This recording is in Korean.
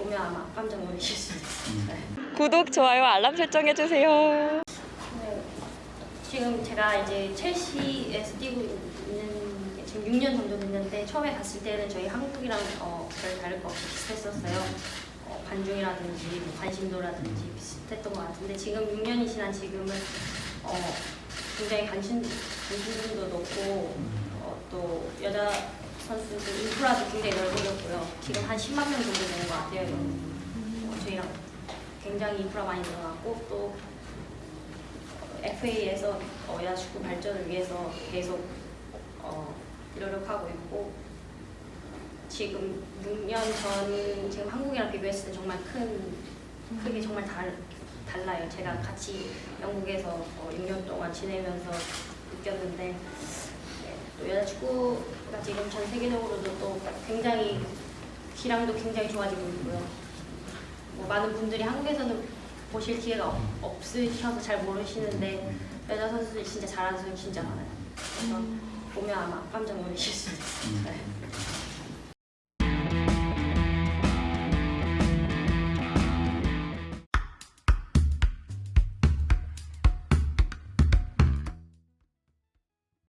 보면 아마 깜짝 놀라실 수 있어요. 네. 구독, 좋아요, 알람 설정해주세요. 네. 지금 제가 이제 첼시에서 뛰고 있는 게 지금 6년 정도 됐는데 처음에 갔을 때는 저희 한국이랑 어, 별 다를 거 없이 비슷했었어요. 어, 관중이라든지 뭐 관심도라든지 비슷했던 것 같은데 지금 6년이 지난 지금은 어, 굉장히 관심, 관심도 높고 어, 또 여자 선수들 인프라도 굉장히 넓어졌고요. 지금 한 10만 명 정도 되는 것 같아요. 어, 저희랑 굉장히 인프라 많이 늘어났고 또 FA에서 어, 여자축구 발전을 위해서 계속 어, 노력하고 있고 지금 6년 전 지금 한국이랑 비교했을 때 정말 큰 크게 정말 달, 달라요. 제가 같이 영국에서 어, 6년 동안 지내면서 느꼈는데 여자 축구가 지금 전 세계적으로도 또 굉장히 기량도 굉장히 좋아지고 있고요. 뭐 많은 분들이 한국에서는 보실 기회가 없, 없으셔서 잘 모르시는데 여자 선수들이 진짜 잘하는 선수 진짜 많아요. 그래서 보면 아마 깜짝 놀라실 수 있어요. 네.